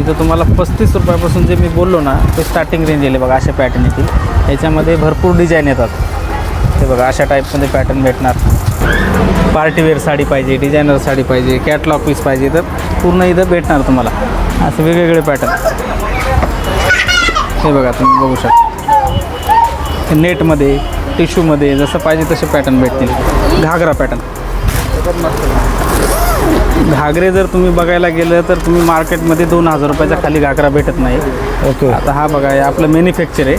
इथं तुम्हाला पस्तीस रुपयापासून जे मी बोललो ना ते स्टार्टिंग रेंज येईल बघा अशा पॅटर्न येतील. याच्यामध्ये भरपूर डिझाईन येतात. ते बघा अशा टाईपमध्ये पॅटर्न भेटणार. पार्टीवेअर साडी पाहिजे डिझायनर साडी पाहिजे कॅटलॉग पीस पाहिजे तर पूर्ण इथं भेटणार तुम्हाला. असे वेगवेगळे पॅटर्न हे बघा तुम्ही बघू शकता. नेटमध्ये टिश्यूमध्ये जसं पाहिजे तसे पॅटर्न भेटतील. घागरा पॅटर्न घागरे जर तुम्ही बघायला गेलं तर तुम्ही मार्केटमध्ये दोन हजार रुपयाच्या खाली घागरा भेटत नाही. ओके. आता हा बघा आपलं मॅन्युफॅक्चर आहे.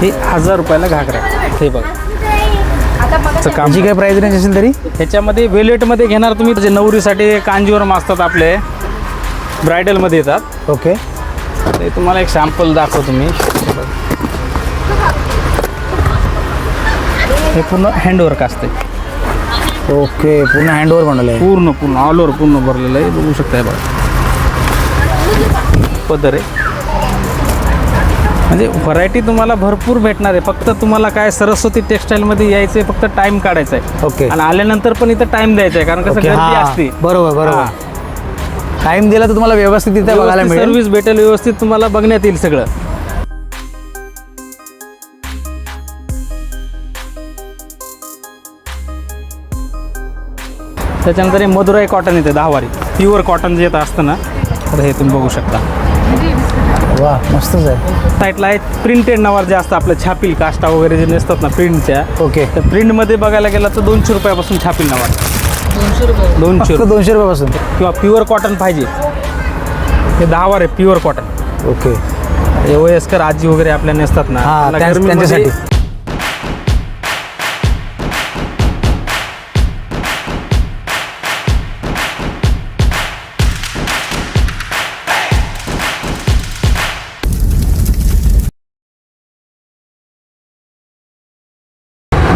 हे हजार रुपयाला घागरा आहे. हे बघा. चं काम जी काय प्राईस रेंज असेल तरी? ह्याच्यामध्ये वेलेटमध्ये घेणार तुम्ही जे नवरीसाठी कांजीवरम असतात आपले ब्रायडलमध्ये येतात. ओके. ते तुम्हाला एक सॅम्पल दाखवतो मी हे पूर्ण हँडवर्क असते. ओके पूर्ण हँडओव्हर बनवलं आहे पूर्ण पूर्ण ऑल ओव्हर पूर्ण भरलेलं आहे. बघू शकताय बघा. पदर आहे. म्हणजे व्हरायटी तुम्हाला भरपूर भेटणार आहे. फक्त तुम्हाला काय सरस्वती टेक्सटाईलमध्ये यायचं आहे फक्त टाईम काढायचा आहे. ओके. आणि आल्यानंतर पण इथं टाईम द्यायचा आहे कारण कसं ओके गर्दी हां. असते. बरोबर बरोबर. टाइम दिला तर तुम्हाला व्यवस्थित तिथे बघायला मिळेल. सर्व्हिस भेटेल व्यवस्थित तुम्हाला बघण्यात येईल सगळं. त्याच्यानंतर हे मधुराई कॉटन येते दहावारी. प्युअर कॉटन जे येतं असतं ना तर हे तुम्ही बघू शकता. वा मस्तच आहे. साईडला आहे प्रिंटेड नवार जे असतं आपलं छापील काष्टा वगैरे जे नसतात ना प्रिंटच्या ओके. तर प्रिंटमध्ये बघायला गेला तर दोनशे रुपयापासून छापील नवार दोनशे रुपये. दोनशे रुपयापासून? किंवा प्युअर कॉटन पाहिजे. हे दहावार आहे प्युअर कॉटन ओके. वयस्कर आजी वगैरे आपल्या नसतात ना त्यांच्यासाठी.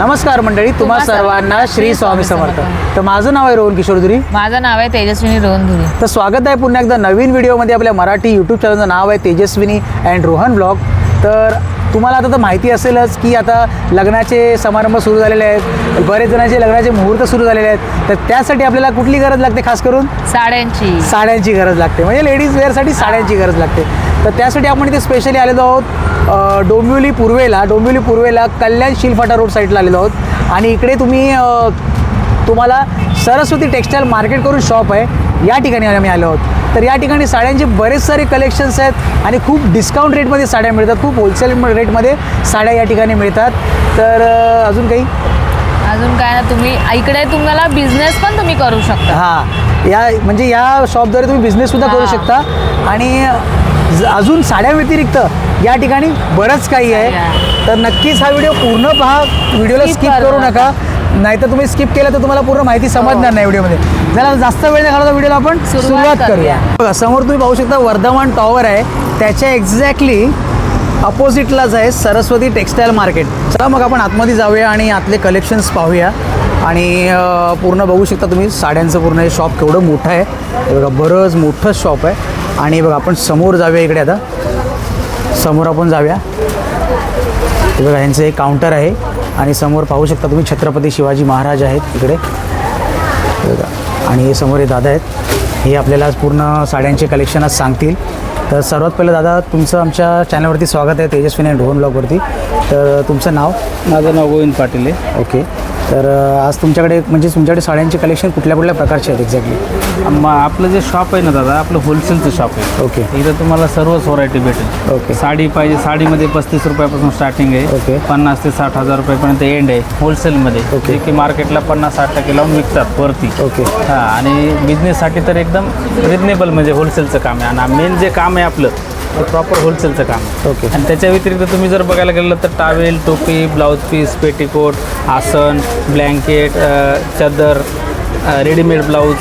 नमस्कार मंडळी तुम्हा सर्वांना श्री स्वामी समर्थ. तर माझं नाव आहे रोहन किशोर धुरी माझं नाव आहे तेजस्विनी रोहनधुरी तर स्वागत आहे पुन्हा एकदा नवीन व्हिडिओमध्ये आपल्या मराठी यूट्यूब चॅनलचं नाव आहे तेजस्विनी अँड रोहन ब्लॉग तर तुम्हाला आता तर माहिती असेलच की आता लग्नाचे समारंभ सुरू झालेले आहेत. बरेच जणांचे लग्नाचे मुहूर्त सुरू झालेले आहेत. तर त्यासाठी आपल्याला कुठली गरज लागते खास करून? साड्यांची. साड्यांची गरज लागते. म्हणजे लेडीज वेअरसाठी साड्यांची गरज लागते. तर त्यासाठी आपण इथे स्पेशली आलेलो आहोत डोंबिवली पूर्वेला डोंबिवली पूर्वेला कल्याण शिलफाटा रोड साईडला आलेलो आहोत. आणि इकडे तुम्ही तुम्हाला सरस्वती टेक्स्टाईल मार्केट करून शॉप आहे. या ठिकाणी आम्ही आलो आहोत. तर या ठिकाणी साड्यांचे बरेच सारे कलेक्शन्स आहेत आणि खूप डिस्काउंट रेटमध्ये साड्या मिळतात. खूप होलसेल रेटमध्ये साड्या या ठिकाणी मिळतात. तर अजून काही? अजून काय ना तुम्ही इकडे तुम्हाला बिझनेस पण तुम्ही करू शकता. हां. या म्हणजे या शॉपद्वारे तुम्ही बिझनेससुद्धा करू. शकता. आणि अजून साड्या व्यतिरिक्त या ठिकाणी बरंच काही आहे. तर नक्कीच हा व्हिडिओ पूर्ण पहा. व्हिडिओला स्किप करू नका. नाहीतर तुम्ही स्किप केलं तर तुम्हाला पूर्ण माहिती समजणार नाही व्हिडिओमध्ये. जरा जास्त वेळ नाही घालवता व्हिडिओला आपण सुरुवात करूया. बघा समोर तुम्ही पाहू शकता वर्धमान टॉवर आहे. त्याच्या एक्झॅक्टली अपोजिटलाच आहे सरस्वती टेक्स्टाईल मार्केट चला मग आपण आतमध्ये जाऊया आणि आतले कलेक्शन्स पाहूया. आणि पूर्ण बघू शकता तुम्ही साड्यांचं पूर्ण हे शॉप केवढं मोठं आहे. हे बघा बरंच मोठं शॉप आहे. आणि बघा आपण समोर जाऊया इकडे आता. समोर आपण जाऊया. बघा यांचं एक काउंटर आहे. आणि समोर पाहू शकता तुम्ही छत्रपती शिवाजी महाराज आहेत इकडे. बघा आणि हे समोर हे दादा आहेत. हे आपल्याला आज पूर्ण साड्यांचे कलेक्शन आज सांगतील. तर सर्वात पहिलं दादा तुमचं आमच्या चॅनलवरती स्वागत आहे तेजस्विनी रोहन ब्लॉगवरती तर तुमचं नाव? माझं नाव गोविंद पाटील आहे. ओके तर आज तुमच्याकडे म्हणजे तुमच्याकडे साड्यांचे कलेक्शन कुठल्या कुठल्या प्रकारचे आहेत एक्झॅक्टली आम- आपलं जे शॉप आहे ना दादा आपलं होलसेलचं शॉप आहे. ओके इथं तुम्हाला सर्वच व्हरायटी भेटेल. ओके साडी पाहिजे साडीमध्ये पस्तीस रुपयापासून स्टार्टिंग आहे. ओके. पन्नास ते साठ हजार रुपयापर्यंत एंड आहे होलसेलमध्ये ओके. की मार्केटला पन्नास साठ टक्के लावून विकतात वरती. ओके हां आणि बिझनेससाठी तर एकदम रिजनेबल म्हणजे होलसेलचं काम आहे. आणि मेन जे काम आहे आपलं प्रॉपर होलसेलचं काम. ओके आणि त्याच्या व्यतिरिक्त तुम्ही जर बघायला गेलं तर टावेल टोपी ब्लाऊज पीस पेटीकोट आसन ब्लँकेट चादर readymade blouse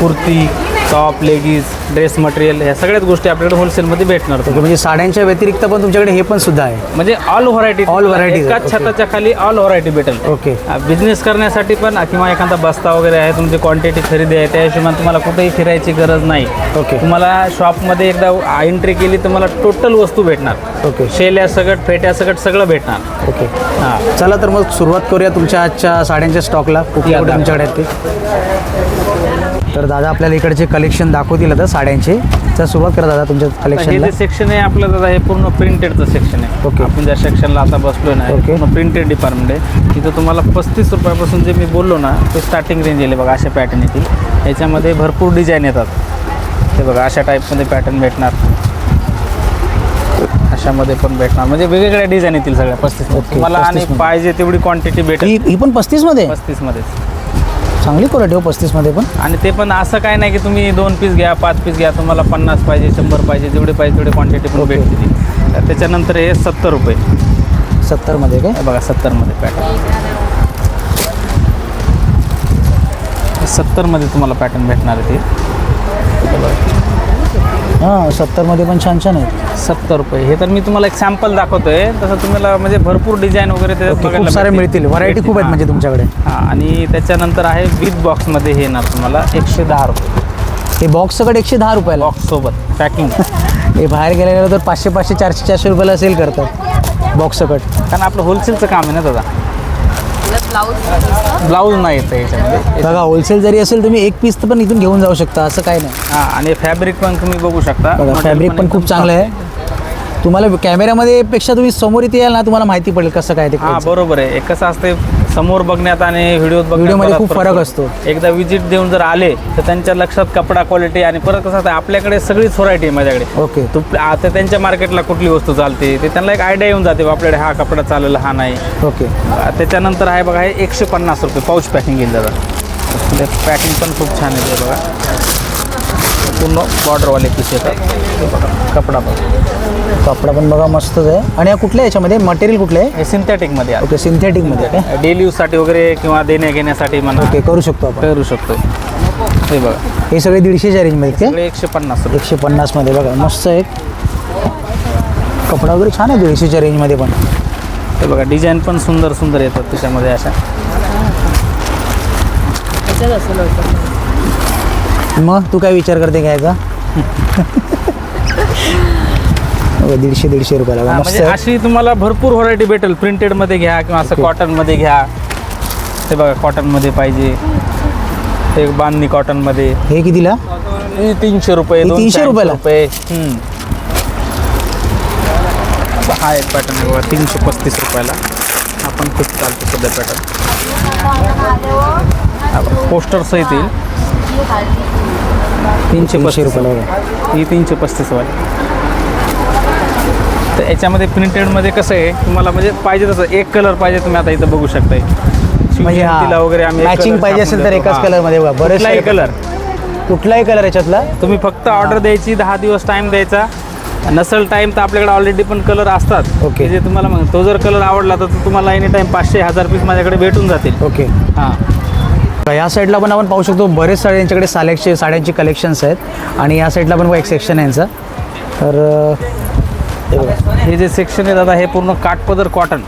kurti top leggings dress material ह्या सगळ्याच गोष्टी आपल्याकडे होलसेलमध्ये भेटणार ओके म्हणजे साड्यांच्या व्यतिरिक्त पण तुमच्याकडे हे पण सुद्धा आहे. म्हणजे ऑल व्हरायटी All varieties, एकाच okay. छताच्या खाली ऑल व्हरायटी भेटेल. ओके. बिझनेस करण्यासाठी पण किंवा एखादा बस्ता वगैरे आहे तुमची क्वांटिटी खरेदी आहे त्या हिशोबाने तुम्हाला कुठेही फिरायची गरज नाही. ओके. तुम्हाला शॉपमध्ये एकदा एंट्री केली तुम्हाला टोटल वस्तू भेटणार. ओके. शेल्या सगट फेट्या सगट सगळं भेटणार. ओके. हां. चला तर मग सुरुवात करूया तुमच्या आजच्या साड्यांच्या स्टॉकला कुठल्या या, कुठे दाखवा. तुमच्याकडे आहेत ते. तर दादा आपल्याला इकडचे कलेक्शन दाखवतील आता साड्यांचे. तर सुरुवात करा दादा तुमच्या जे सेक्शन आहे आपलं दादा हे पूर्ण प्रिंटेडचं सेक्शन आहे. ओके. आपण ज्या सेक्शनला आता बसलो ना ओके. प्रिंटेड डिपार्टमेंट आहे. तिथं तुम्हाला पस्तीस रुपयापासून जे मी बोललो ना ते स्टार्टिंग रेंज येईल बघा अशा पॅटर्न येतील. याच्यामध्ये भरपूर डिझाईन येतात. ते बघा अशा टाईपमध्ये पॅटर्न भेटणार. अशामध्ये पण भेटणार. म्हणजे वेगवेगळ्या डिझाईन येतील सगळ्या पस्तीस तुम्हाला आणि 35 मध्ये. पाहिजे तेवढी क्वांटिटी भेटेल. ही ही पण पस्तीसमध्ये पस्तीसमध्येच चांगली क्वालिटी हो पस्तीसमध्ये पण. आणि ते पण असं काय नाही की तुम्ही दोन पीस घ्या पाच पीस घ्या तुम्हाला पन्नास पाहिजे शंभर पाहिजे जेवढे पाहिजे तेवढे क्वांटिटी पण. भेटते ती तर त्याच्यानंतर हे सत्तर रुपये. सत्तरमध्ये काय? बघा सत्तरमध्ये पॅटर्न सत्तरमध्ये तुम्हाला पॅटर्न भेटणार आहे ते. हां सत्तरमध्ये पण छान छान आहेत. सत्तर रुपये. हे तर मी तुम्हाला एक सॅम्पल दाखवतोय. तसं तुम्हाला म्हणजे भरपूर डिझाईन वगैरे त्याच्यात ओके बघायला खूप सारे. मिळतील. व्हरायटी खूप आहेत हां. म्हणजे तुमच्याकडे. हां आणि त्याच्यानंतर आहे विथ बॉक्समध्ये हे येणार तुम्हाला. एकशे दहा रुपये. हे बॉक्स सगळं एकशे दहा रुपयाला. बॉक्ससोबत पॅकिंग हे बाहेर गेल्या गेलं तर पाचशे पाचशे चारशे चारशे रुपयाला सेल करतात. बॉक्स सकट कारण आपलं होलसेलचं काम आहे ना दादा. ब्लाऊज ब्लाऊज नाही येतं याच्यामध्ये. बघा होलसेल जरी असेल तुम्ही एक पीस पण इथून घेऊन जाऊ शकता असं काय नाही. हां आणि फॅब्रिक पण तुम्ही बघू शकता. बघा फॅब्रिक पण खूप चांगलं आहे. तुम्हाला कॅमेऱ्यामध्ये पेक्षा तुम्ही समोर इथे याल ना तुम्हाला माहिती पडेल कसं काय ते हां बरोबर आहे. एक कसं असते समोर बघण्यात आणि व्हिडिओत बघण्यात व्हिडिओमध्ये खूप फरक असतो. एकदा विजिट देऊन जर आले तर त्यांच्या लक्षात कपडा क्वालिटी आणि परत कसं असतं आपल्याकडे सगळीच व्हरायटी आहे माझ्याकडे. ओके तू आता त्यांच्या मार्केटला कुठली वस्तू चालते ते त्यांना एक आयडिया येऊन जाते आपल्याकडे हा कपडा चालेल हा नाही. ओके त्याच्यानंतर आहे बघा हे एकशे पन्नास रुपये पाऊच पॅकिंग येईल दादा पॅकिंग पण खूप छान येते बघा. पूर्ण बॉर्डरवाले पीस येतात. कपडा बघा कपडा पण बघा मस्तच आहे. आणि या कुठल्या याच्यामध्ये? मटेरियल कुठलं आहे? हे सिंथेटिकमध्ये ओके सिंथेटिकमध्ये काय डेली यूजसाठी वगैरे किंवा देण्या घेण्यासाठी म्हणा. ओके करू शकतो आपण. करू शकतो. हे बघा. हे सगळे दीडशेच्या रेंजमध्ये सगळे एकशे पन्नास एकशे पन्नासमध्ये बघा मस्त आहे. कपडा वगैरे छान आहे दीडशेच्या रेंजमध्ये पण. हे बघा डिझाईन पण सुंदर सुंदर येतात त्याच्यामध्ये अशा. मग तू काय विचार करते घ्यायचा दीडशे दीडशे रुपयाला. हा, म्हणजे अशी तुम्हाला भरपूर व्हरायटी भेटेल. प्रिंटेडमध्ये घ्या किंवा असं ओके. कॉटनमध्ये घ्या. ते बघा कॉटनमध्ये पाहिजे. ते बांधणी कॉटनमध्ये हे कितीला? हे तीनशे रुपये हे 300 280 रुपयाला? रुपये. हम्म. हा एक पॅटर्न आहे बघा तीनशे पस्तीस रुपयाला. आपण खूप चालतो सध्या पॅटर्न पोस्टर सहित येईल. तीनशे तीनशे पस्तीस. रुपयाला बघा. ही तीनशे पस्तीस वाली. तर याच्यामध्ये प्रिंटेडमध्ये कसं आहे तुम्हाला म्हणजे पाहिजे तसं एक कलर पाहिजे तुम्ही आता इथं बघू शकताय. म्हणजे शिवजयंतीला वगैरे आम्ही मॅचिंग पाहिजे असेल तर एकाच कलरमध्ये बघा बरेच कुठलाही कलर कुठलाही कलर याच्यातला. तुम्ही फक्त ऑर्डर द्यायची दहा दिवस टाईम द्यायचा. नसल टाईम तर आपल्याकडे ऑलरेडी पण कलर असतात. ओके. जे तुम्हाला मग तो जर कलर आवडला तर तुम्हाला एनी टाईम पाचशे हजार पीस माझ्याकडे भेटून जातील. ओके हां. या साईडला पण आपण पाहू शकतो बरेच साडे यांच्याकडे साड्यांचे साड्यांची कलेक्शन्स आहेत. आणि या साईडला पण एक सेक्शन आहे यांचं. तर हे जे सेक्शन आहे दादा हे पूर्ण काठपदर कॉटन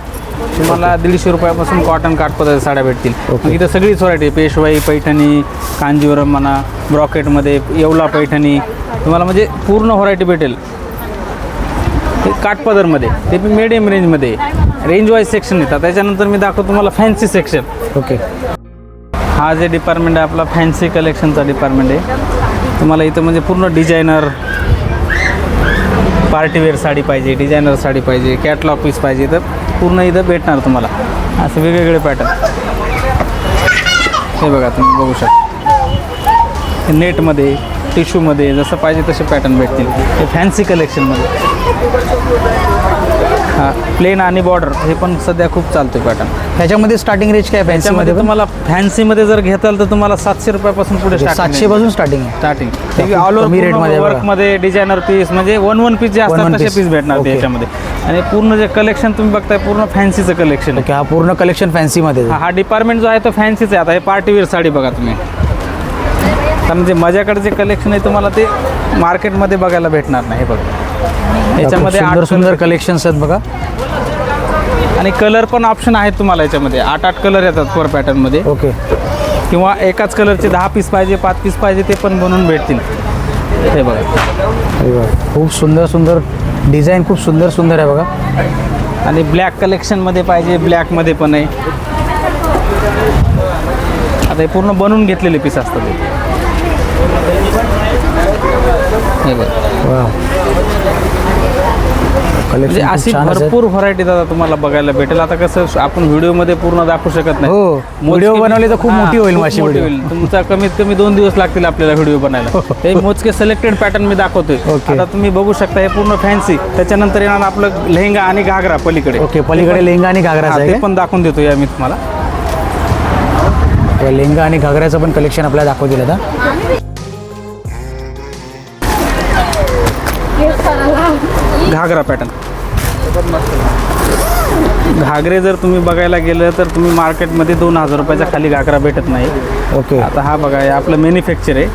तुम्हाला दीडशे रुपयापासून कॉटन काठपदर साड्या भेटतील. मग इथं सगळीच व्हरायटी पेशवाई पैठणी कांजीवरम म्हणा ब्रॉकेटमध्ये येवला पैठणी. तुम्हाला म्हणजे पूर्ण व्हरायटी भेटेल. हे काठपदरमध्ये ते पण मिडियम रेंजमध्ये रेंज वाईज सेक्शन येतात त्याच्यानंतर मी दाखवतो तुम्हाला फॅन्सी सेक्शन ओके. हा जे डिपार्टमेंट आहे आपला फॅन्सी कलेक्शनचा डिपार्टमेंट आहे. तुम्हाला इथं म्हणजे पूर्ण डिझायनर पार्टीवेअर साडी पाहिजे डिझायनर साडी पाहिजे कॅटलॉग पीस पाहिजे तर पूर्ण इथं भेटणार तुम्हाला. असे वेगवेगळे पॅटर्न हे बघा तुम्ही बघू शकता. नेटमध्ये टिश्यूमध्ये जसं पाहिजे तसे पॅटर्न भेटतील. हे फॅन्सी कलेक्शनमध्ये प्लेन आणि बॉर्डर हे पण सध्या खूप चालतं पॅटर्न ह्याच्यामध्ये स्टार्टिंग रेंज काय फॅन्सीमध्ये तुम्हाला फॅन्सीमध्ये जर घेताल तर तुम्हाला सातशे रुपयापासून पुढे सातशे पासून स्टार्टिंग स्टार्टिंग ऑल ओव्हर बघा. वर्कमध्ये डिझायनर पीस म्हणजे वन वन पीस जे असतात तसे. पीस भेटणार ते. याच्यामध्ये आणि पूर्ण जे कलेक्शन तुम्ही बघताय पूर्ण फॅन्सीचं कलेक्शन हा पूर्ण कलेक्शन फॅन्सीमध्ये हा डिपार्टमेंट जो आहे तो फॅन्सीच आहे. आता हे पार्टीवेअर साडी बघा तुम्ही. कारण जे माझ्याकडे जे कलेक्शन आहे तुम्हाला ते मार्केटमध्ये बघायला भेटणार नाही हे बघा. याच्यामध्ये सुंदर सुंदर कलेक्शन्स आहेत. बघा. आणि कलर पण ऑप्शन आहेत तुम्हाला याच्यामध्ये. आठ आठ कलर येतात पर पॅटर्नमध्ये ओके किंवा एकाच कलरचे दहा पीस पाहिजे पाच पीस पाहिजे ते पण बनवून भेटतील. हे बघा. खूप सुंदर सुंदर डिझाईन खूप सुंदर सुंदर आहे बघा. आणि ब्लॅक कलेक्शनमध्ये पाहिजे ब्लॅकमध्ये पण आहे. आता हे पूर्ण बनवून घेतलेले पीस असतात हे. हे बघा. म्हणजे कलेक्शन अशी भरपूर व्हरायटी दादा तुम्हाला बघायला भेटेल. आता कसं आपण व्हिडिओमध्ये पूर्ण दाखवू शकत नाही. हो, व्हिडिओ बनवले तर खूप हा, मोठी होईल माशी मोठी व्हिडिओ. होईल. तुमचा कमीत कमी दोन दिवस लागतील आपल्याला व्हिडिओ बनायला. ते मोजके सिलेक्टेड पॅटर्न मी दाखवतोय. आता तुम्ही बघू शकता हे पूर्ण फॅन्सी त्याच्यानंतर येणार आपलं लेहंगा आणि घागरा पलीकडे. ओके पलीकडे लेंगा आणि हा, घागराचं ते पण दाखवून देतो या मी तुम्हाला. लेंगा आणि घागऱ्याचं पण कलेक्शन आपल्याला दाखवू दिलं आता घागरा पॅटर्न घागरे जर तुम्ही बघायला गेलं तर तुम्ही मार्केटमध्ये दोन हजार रुपयाच्या खाली घागरा भेटत नाही. ओके. आता हा बघा आपलं मॅन्युफॅक्चर आहे.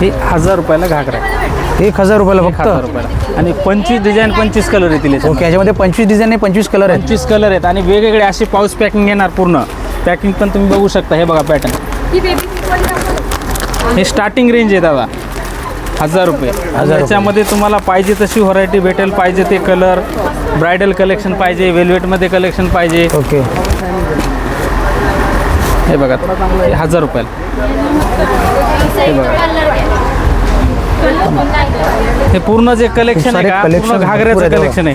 हे हजार रुपयाला घागरा आहे. एक हजार रुपयाला एक हजार फक्त रुपयाला. आणि पंचवीस डिझाईन पंचवीस कलर येतील. ओके याच्यामध्ये पंचवीस डिझाईन आहे पंचवीस कलर आहेत. पंचवीस कलर आहेत आणि वेगवेगळे असे पाऊस पॅकिंग येणार पूर्ण. पॅकिंग पण तुम्ही बघू शकता हे बघा पॅटर्न हे स्टार्टिंग रेंज आहे दादा. हजार रुपये. रुपये. याच्यामध्ये तुम्हाला पाहिजे तशी व्हरायटी भेटेल पाहिजे ते कलर ब्रायडल कलेक्शन पाहिजे वेल्वेटमध्ये कलेक्शन पाहिजे. ओके. हे बघा हे हजार रुपयाला. हे बघा. हे पूर्ण जे कलेक्शन आहे सारे का? collection पूर्ण भरपूर घागऱ्याचं आहे कलेक्शन आहे.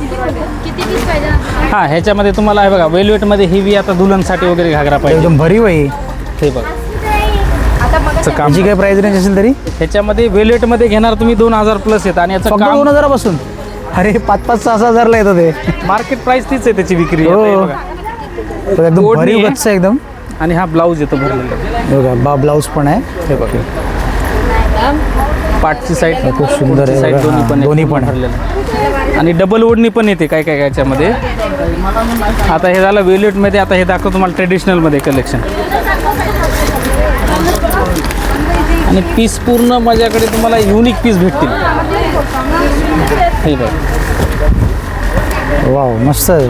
हा ह्याच्यामध्ये तुम्हाला हे बघा वेल्वेटमध्ये हेवी आता दुल्हनसाठी वगैरे घागरा पाहिजे. एकदम भरीव आहे. ही. बघा. काम काय प्राइस रेंज असेल तरी ह्याच्यामध्ये वेल्वेटमध्ये घेणार तुम्ही दोन हजार प्लस येत आणि याचं फक्त काम दोन हजारापासून अरे पाच पाच सहा सहा हजारला येतं ते मार्केट प्राइस तीच आहे त्याची विक्री हो. आता हे बघा. तर एकदम ओढणी भरीव आहे. गच्च आहे एकदम आणि हा ब्लाऊज येतो भरलेला बघा बा ब्लाऊज पण आहे हे बघा पाठची साईड खूप सुंदर आहे साईड बघा. दोन्ही हा, पण दोन्ही पण आहे. भरलेलं आहे. आणि डबल ओढणी पण येते काय काय काय याच्यामध्ये आता हे झालं वेल्वेटमध्ये आता हे दाखवतो तुम्हाला ट्रेडिशनलमध्ये कलेक्शन आणि पीस पूर्ण माझ्याकडे तुम्हाला युनिक पीस भेटतील. हे बघ. वाव मस्त आहे.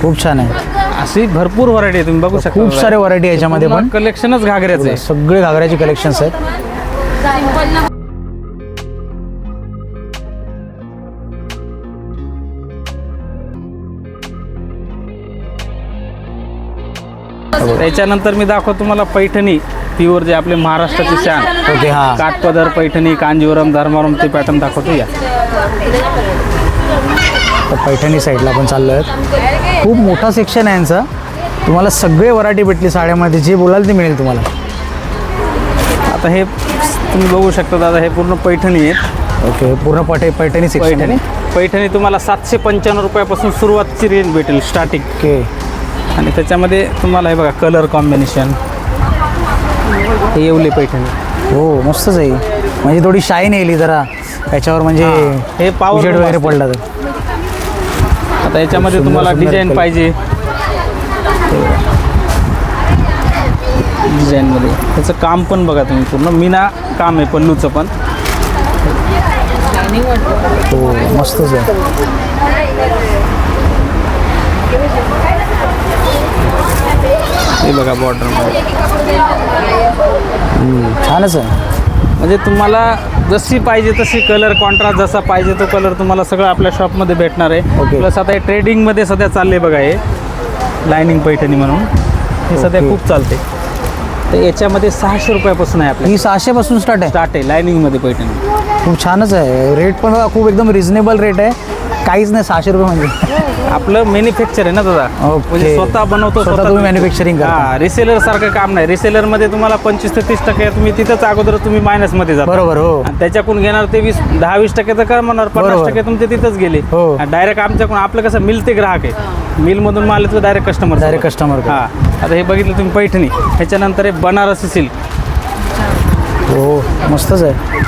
खूप छान आहे. अशी भरपूर व्हरायटी आहे तुम्ही बघू शकता खूप सारे व्हरायटी आहे याच्यामध्ये पण. कलेक्शनच घागऱ्याचं आहे सगळे घागऱ्याचे कलेक्शन्स आहेत. त्याच्यानंतर मी दाखवतो तुम्हाला पैठणी. प्युअर जे आपले महाराष्ट्राचे शान ओके हा. काठपदर पैठणी कांजीवरम धर्मावरम ते पॅटर्न दाखवतो या. तर पैठणी साईडला आपण चाललो आहेत खूप मोठा सेक्शन आहे यांचा. तुम्हाला सगळे व्हरायटी भेटली साड्यामध्ये. जे बोलाल ते मिळेल तुम्हाला. आता हे तुम्ही बघू शकता दादा हे पूर्ण पैठणी आहेत. ओके पूर्ण पटे पैठणी सेक्शन पैठणी. पैठणी तुम्हाला सातशे पंच्याण्णव रुपयापासून सुरुवातची रेंज भेटेल स्टार्टिंग ओके. आणि त्याच्यामध्ये तुम्हाला हे बघा कलर कॉम्बिनेशन हे येवले पैठणी. हो मस्तच आहे. म्हणजे थोडी शाईन येईल जरा. त्याच्यावर म्हणजे हे उजेड room वगैरे. पडला तर. आता याच्यामध्ये सुंदर- तुम्हाला सुंदर डिझाईन. पाहिजे. डिझाईनमध्ये. त्याचं काम पण बघा तुम्ही पूर्ण. मीना काम आहे पल्लूचं पण. हो मस्तच आहे. हे बघा बॉर्डरमध्ये हम्म, छानच आहे. म्हणजे तुम्हाला जशी पाहिजे तशी कलर कॉन्ट्रास्ट जसा पाहिजे तो कलर तुम्हाला सगळं आपल्या शॉपमध्ये भेटणार आहे. प्लस आता हे ट्रेडिंगमध्ये सध्या चालले बघा हे. लायनिंग पैठणी म्हणून. हे सध्या. खूप चालते तर याच्यामध्ये सहाशे रुपयापासून आहे आपल्या ही सहाशे पासून स्टार्ट आहे? स्टार्ट आहे. लायनिंगमध्ये पैठणी. खूप छानच आहे. रेट पण खूप एकदम रिझनेबल रेट आहे. काहीच नाही सहाशे रुपये म्हणजे. आपलं मॅन्युफॅक्चर आहे ना दादा. म्हणजे स्वतः बनवतो स्वतः तुम्ही करता. हा रिसेलर सारखं काम नाही. रिसेलरमध्ये तुम्हाला पंचवीस ते तीस टक्के तुम्ही तिथंच अगोदर तुम्ही मायनसमध्ये जाता. बरोबर, हो. आणि त्याच्याकडून घेणार ते वीस दहा वीस टक्के तर कमवणार पन्नास बरोबर. टक्के तुमचे तिथंच गेले. हो. डायरेक्ट आमच्याकडून आपलं कसं मिल ते ग्राहक आहे. मिल मधून माल येतो डायरेक्ट कस्टमर Direct customer कडे. हा. आता हे बघितलं तुम्ही पैठणी. ह्याच्यानंतर हे बनारसी सिल्क हो मस्तच आहे.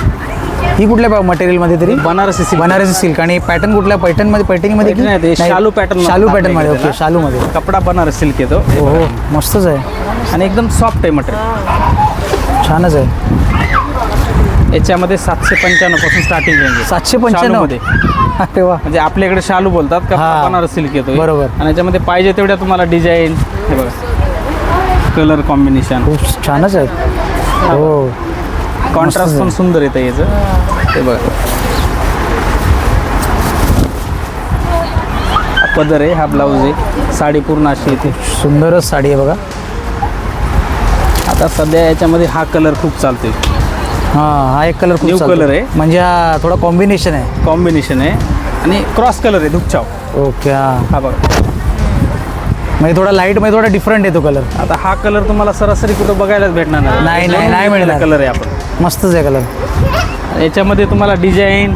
ही कुठल्या मटेरियलमध्ये तरी? बनारसी सिल्क बनारसी सिल्क आणि पॅटर्न कुठल्या? पैठणमध्ये पैठणीमध्ये शालू pattern शालू पॅटर्नमध्ये ओके शालूमध्ये. कपडा बनारस सिल्क येतो. हो मस्तच आहे. आणि एकदम सॉफ्ट आहे मटेरियल छानच आहे. याच्यामध्ये सातशे पंच्याण्णवपासून स्टार्टिंग रेंज सातशे पंच्याण्णव? शालूमध्ये. अरे वा. म्हणजे आपल्याकडे शालू बोलतात का. बनारस सिल्क येतो. बरोबर. आणि याच्यामध्ये पाहिजे तेवढ्या तुम्हाला डिझाईन हे बघा. कलर कॉम्बिनेशन खूप छानच आहे. हो. कॉन्ट्रास्ट पण सुंदर येतं याचं. हे बघा. पदर आहे हा ब्लाऊज आहे. साडी पूर्ण अशी येते सुंदरच साडी आहे बघा. आता सध्या याच्यामध्ये हा कलर खूप चालतोय. हां हा एक कलर चालतो. color आहे. म्हणजे हा थोडा कॉम्बिनेशन आहे. कॉम्बिनेशन आहे. आणि क्रॉस कलर आहे धुपचाव ओके हां. हा बघा. म्हणजे थोडा लाइटमध्ये थोडा डिफरंट आहे तो कलर आता हा कलर तुम्हाला सरासरी कुठं बघायलाच भेटणार नाही, नाही, नाही मिळणार. कलर आहे आपण. मस्तच आहे कलर याच्यामध्ये तुम्हाला डिझाईन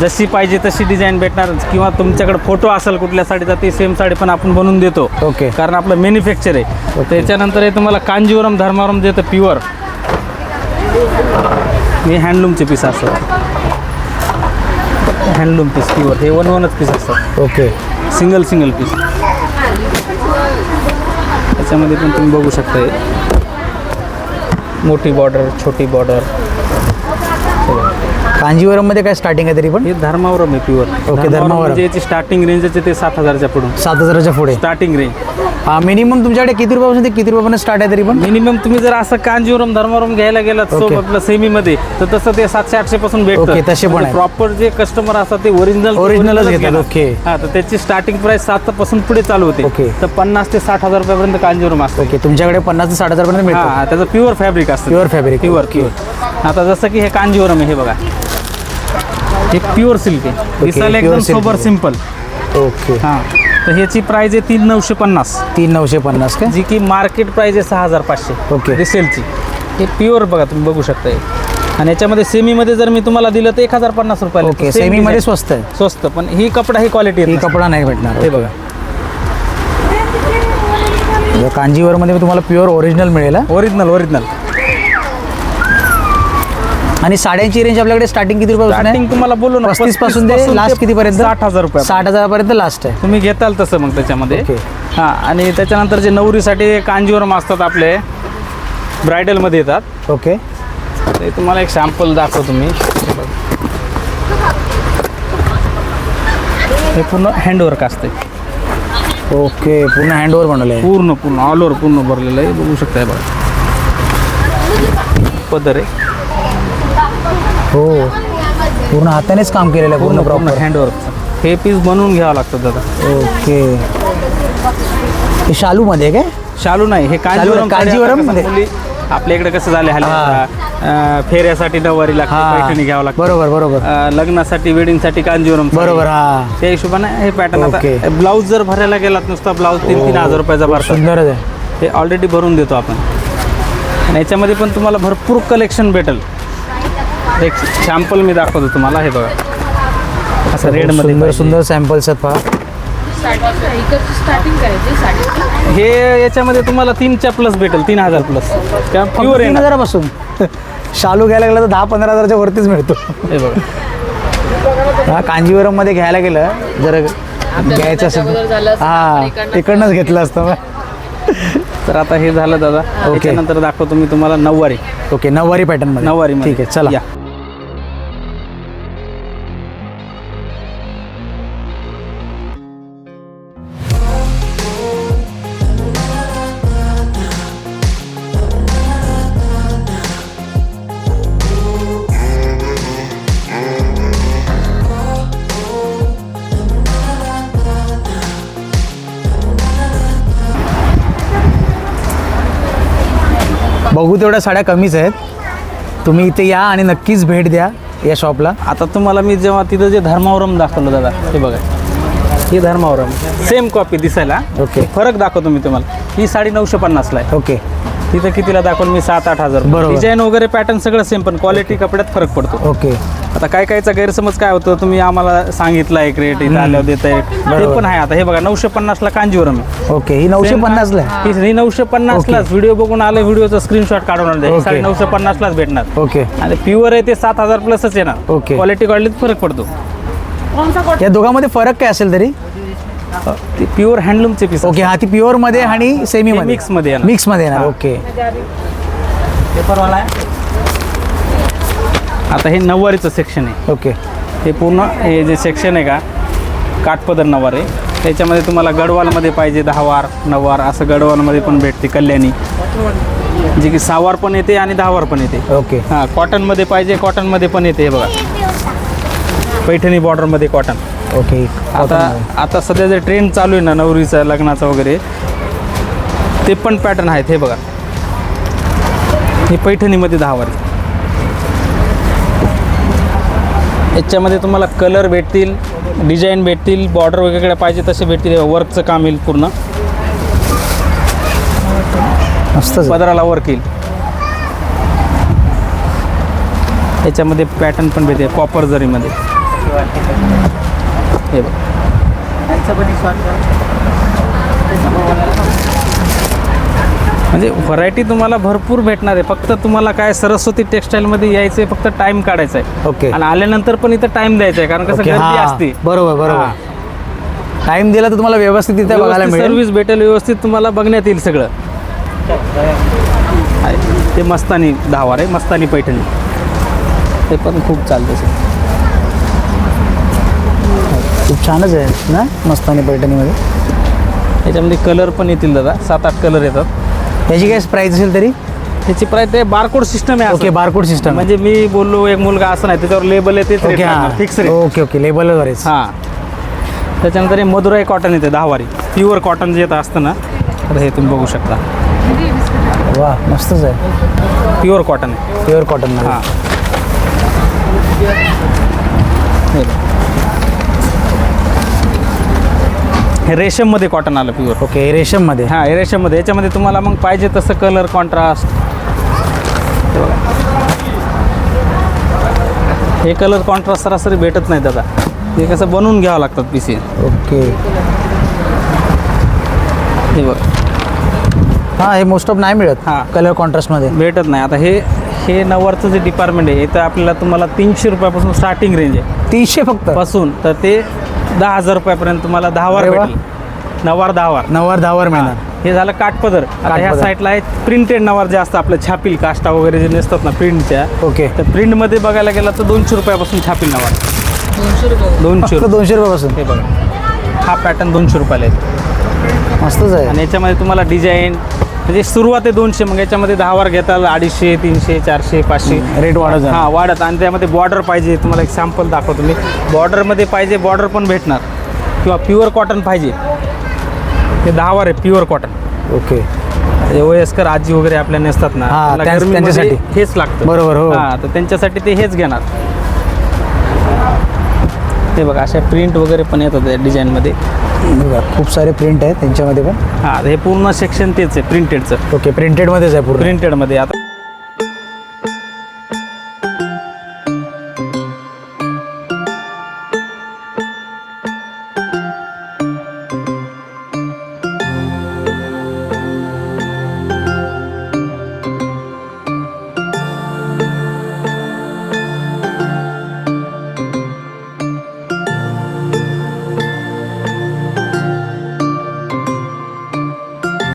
जशी पाहिजे तशी डिझाईन भेटणार. किंवा तुमच्याकडे फोटो असेल कुठल्या साडीचा ती सेम साडी पण आपण बनवून देतो. ओके. कारण आपलं मॅन्युफॅक्चर आहे. त्याच्यानंतर हे तुम्हाला कांजीवरम धर्मावरम देतं प्युअर हे हँडलूमचे पीस असतात. हँडलूम पीस प्युअर हे वन वनच पीस असतात. ओके सिंगल सिंगल पीस त्याच्यामध्ये पण तुम्ही बघू शकता. मोठी बॉर्डर छोटी बॉर्डर कांजीवरममध्ये काय स्टार्टिंग आहे तरी पण? हे धर्मावरम आहे प्युअर धर्मावरम. म्हणजे याची स्टार्टिंग रेंज आहे ते सात हजारच्या पुढून. सात हजाराच्या पुढे. स्टार्टिंग रेंज हा मिनिमम तुमच्याकडे किती रुपयापासून ते किती रुपयापर्यंत स्टार्ट आहे तरी पण मिनिमम तुम्ही जर असं कांजीवरम धर्मावरम घ्यायला गेलात Okay. सो आपलं सेमीमध्ये तर तसं ते सातशे आठशे पासून भेटतं Okay, तसे पण आहे. प्रॉपर जे कस्टमर असतात ते ओरिजिनल Originalच घेतात, okay. हा तर त्याची स्टार्टिंग प्राइस सात पासून पुढे चालू होते Okay. तर पन्नास ते साठ हजार रुपयापर्यंत कांजीवरम असतं ओके तुमच्याकडे पन्नास ते साठ हजारपर्यंत मिळतो हा त्याचं प्युअर फॅब्रिक असतं Pure fabric. प्युअर प्युअर आता जसं की हे कांजीवरम आहे हे बघा हे प्युअर सिल्क आहे दिसायला pure एकदम silk सोबर आहे. Simple okay. हां. तर ह्याची प्राइस आहे तीन नऊशे पन्नास. तीन नऊशे पन्नास काय जी की मार्केट प्राइस आहे सहा हजार पाचशे. Okay. रिसेलची हे प्युअर बघा तुम्ही बघू शकता हे. आणि याच्यामध्ये सेमीमध्ये जर मी तुम्हाला दिलं तर एक हजार पन्नास रुपयाला ओके सेमी मध्ये. स्वस्त आहे. स्वस्त पण ही कपडा ही क्वालिटी ही कपडा नाही भेटणार. हे बघा. कांजीवरममध्ये तुम्हाला प्युअर ओरिजिनल मिळेल? ओरिजिनल ओरिजिनल आणि साड्यांची रेंज आपल्याकडे स्टार्टिंग किती रुपयापासून स्टार्टिंग आहे? तुम्हाला बोललो ना पस्तीसपासून ते 35 लास्ट कितीपर्यंत साठ हजार रुपये साठ हजारापर्यंत लास्ट आहे. तुम्ही घेताल तसं मग त्याच्यामध्ये. ओके. हां आणि त्याच्यानंतर जे नवरीसाठी कांजीवरम असतात आपले ब्रायडलमध्ये येतात. ओके. ते तुम्हाला एक सॅम्पल दाखवतो मी हे पूर्ण हँडवर्क असते ओके पूर्ण हँडओव्हर बनवलं आहे पूर्ण पूर्ण ऑल ओव्हर पूर्ण भरलेलं आहे. बघू शकताय बघा. पदर आहे. हो. पूर्ण हातानेच काम केलेलं आहे पूर्ण पूर्ण पूर्ण प्रॉपर हँडवर्क हे पीस बनवून घ्यावं लागतं दादा. ओके. हे शालूमध्ये आहे काय? शालू नाही हे कांजीवरम कांजीवरममध्ये? मुली आपल्या इकडे कसं झालं हल्ली फेऱ्यासाठी नऊवारी लागते हा. पैठणी घ्यावं लागतं. बरोबर बरोबर. अं, लग्नासाठी वेडिंगसाठी कांजीवरम. बरोबर हा. त्या हिशोबाने हे पॅटर्न. आता ब्लाऊज जर भरायला गेलात नुसता ब्लाऊज तीन तीन हजार रुपयाचा भरतात. सुंदरच आहे. ते ऑलरेडी भरून देतो आपण. आणि याच्यामध्ये पण तुम्हाला भरपूर कलेक्शन भेटेल. एक सॅम्पल मी दाखवतो तुम्हाला हे बघा. असं रेडमध्ये सुंदर. सुंदर सॅम्पल्स आहेत पहा. स्टार्टिंग करायची साडी हे याच्यामध्ये तुम्हाला तीनच्या प्लस भेटेल तीन हजार प्लस त्या प्युअर तीन हजारापासून. शालू घ्यायला गेलं तर दहा पंधरा हजाराच्या वरतीच मिळतो. हे बघा. हा कांजीवरममध्ये घ्यायला गेलं जर घ्यायचं असेल हा इकडनं तिकडनंच घेतलं असतं तर आता हे झालं दादा. त्याच्यानंतर दाखवतो मी तुम्हाला नऊवारी. ओके नऊवारी पॅटर्नमध्ये. नऊवारी ठीक आहे चला. बघू तेवढ्या साड्या कमीच आहेत. तुम्ही इथे या आणि नक्कीच भेट द्या या शॉपला आता तुम्हाला मी जेव्हा तिथं जे धर्मावरम दाखवलं दादा हे बघा. ही धर्मावरम सेम कॉपी दिसायला. ओके फरक दाखवतो मी तुम्हाला. ही साडी नऊशे पन्नासला आहे. ओके तिथं कितीला दाखवलं मी सात आठ हजार बरोबर. डिझाईन वगैरे पॅटर्न सगळं सेम पण क्वालिटी कपड्यात फरक पडतो. ओके. आता काय कायचा गैरसमज काय होतं? तुम्ही आम्हाला सांगितलं एक रेट इथं आल्यावर देत आहे ते. पण आहे. आता हे बघा नऊशे पन्नासला कांजीवरम आहे. ओके ही नऊशे पन्नासला आहे. ही ही नऊशे पन्नासलाच व्हिडिओ बघून आलं व्हिडिओचा स्क्रीनशॉट काढून आणलं ही Okay. साडी नऊशे पन्नासलाच भेटणार. ओके. आणि प्युअर आहे ते सात हजार प्लसच येणार. Okay. क्वालिटी क्वालिटीत फरक पडतो. या दोघांमध्ये फरक काय असेल तरी? ते प्युअर हँडलूमचे पीस ओके हा ती प्युअरमध्ये आणि सेमी मध्ये. mix मध्ये येणार. मिक्समध्ये येणार हा. ओके. पेपरवाला आहे. आता हे नऊवारीचं सेक्शन आहे. ओके. हे पूर्ण हे जे सेक्शन आहे का काठपदर नवार आहे. त्याच्यामध्ये तुम्हाला गडवालमध्ये पाहिजे दहावार नऊवार असं गडवालमध्ये पण भेटते कल्याणी. जे की सहावार पण येते आणि दहावार पण येते. ओके. हां कॉटनमध्ये पाहिजे कॉटनमध्ये पण येते हे बघा. पैठणी बॉर्डरमध्ये कॉटन ओके आता आता सध्या जे ट्रेंड चालू आहे ना नवरीचा लग्नाचा वगैरे ते पण पॅटर्न आहेत हे बघा. हे पैठणीमध्ये दहावार आहे. याच्यामध्ये तुम्हाला कलर भेटतील डिझाईन भेटतील बॉर्डर वेगवेगळ्या पाहिजे तसे भेटतील वर्कचं काम येईल पूर्ण. पदराला वर्क येईल. याच्यामध्ये पॅटर्न पण भेटेल कॉपर जरीमध्ये. हे बघ. म्हणजे व्हरायटी तुम्हाला भरपूर भेटणार आहे. फक्त तुम्हाला काय सरस्वती टेक्सटाईलमध्ये यायचं आहे फक्त टाईम काढायचा आहे. ओके आणि आल्यानंतर पण इथं टाईम द्यायचा आहे कारण कसं गर्दी हा. असते. बरोबर बरोबर. टाइम दिला तर तुम्हाला व्यवस्थित तिथे बघायला मिळेल. सर्व्हिस भेटेल व्यवस्थित तुम्हाला बघण्यात येईल सगळं. आहे. ते मस्तानी दहावार आहे मस्तानी पैठणी. ते पण खूप चालते सर. खूप छानच आहे ना? मस्तानी पैठणीमध्ये. याच्यामध्ये कलर पण येतील दादा. सात आठ कलर येतात. त्याची काय प्राईस असेल तरी? त्याची प्राईस ते बारकोड सिस्टम आहे ओके. बारकोड सिस्टम म्हणजे मी बोललो एक मुलगा असं नाही त्याच्यावर लेबल आहे तेच ओके हां फिक्स ओके ओके लेबलवरच हां. त्याच्यानंतर हे मधुराई कॉटन येते दहावारी. प्युअर कॉटन जे येतं असतं ना तर हे तुम्ही बघू शकता. वा मस्तच आहे. प्युअर कॉटन आहे. प्युअर कॉटन हां. हे. हे रेशममध्ये कॉटन आलं प्युअर ओके रेशममध्ये? हां हे रेशममध्ये. याच्यामध्ये तुम्हाला मग पाहिजे तसं कलर कॉन्ट्रास्ट हे कलर कॉन्ट्रास्ट सरासरी भेटत नाही दादा हे कसं बनवून घ्यावं लागतात पीसी ओके. हे बघ. हां हे मोस्ट ऑफ नाही मिळत हां. कलर कॉन्ट्रास्टमध्ये भेटत नाही. आता हे हे नवरचं जे डिपार्टमेंट आहे इथं आपल्याला तुम्हाला तीनशे रुपयापासून स्टार्टिंग रेंज आहे. तीनशे फक्त? पासून. तर ते दहा हजार रुपयापर्यंत तुम्हाला दहावार अरे वा. भेटेल. नवार दहावार नव्वद दहावर मिळणार. हे झालं काठपदर. आता ह्या काठपदर. साईडला आहे प्रिंटेड नवार जे असतं आपलं छापील काष्टा वगैरे जे नसतात ना प्रिंटच्या ओके. तर प्रिंटमध्ये बघायला गेला तर दोनशे रुपयापासून छापील नवार दोनशे फक्त रुपये. दोनशे रुपयापासून. हे बघा. हा पॅटर्न दोनशे रुपयाला आहे मस्तच आहे. आणि याच्यामध्ये तुम्हाला डिझाईन म्हणजे सुरुवात आहे दोनशे मग याच्यामध्ये दहावार घेताल अडीचशे तीनशे चारशे पाचशे. रेट वाढत. हां वाढत आणि त्यामध्ये बॉर्डर पाहिजे. तुम्हाला एक सॅम्पल दाखवतो मी. बॉर्डरमध्ये पाहिजे बॉर्डर पण भेटणार. किंवा प्युअर कॉटन पाहिजे. हे दहावार आहे प्युअर कॉटन ओके वयस्कर आजी वगैरे आपल्या नसतात ना हां, त्यांच्यासाठी. हेच लागतं. बरोबर, हो. हां तर त्यांच्यासाठी ते हेच घेणार. हे बघा अशा प्रिंट वगैरे पण येतात या डिझाईनमध्ये बघा, खूप सारे प्रिंट आहेत त्यांच्यामध्ये पण. हां हे पूर्ण सेक्शन तेच आहे प्रिंटेडचं ओके प्रिंटेडमध्येच आहे पूर्ण. प्रिंटेडमध्ये आता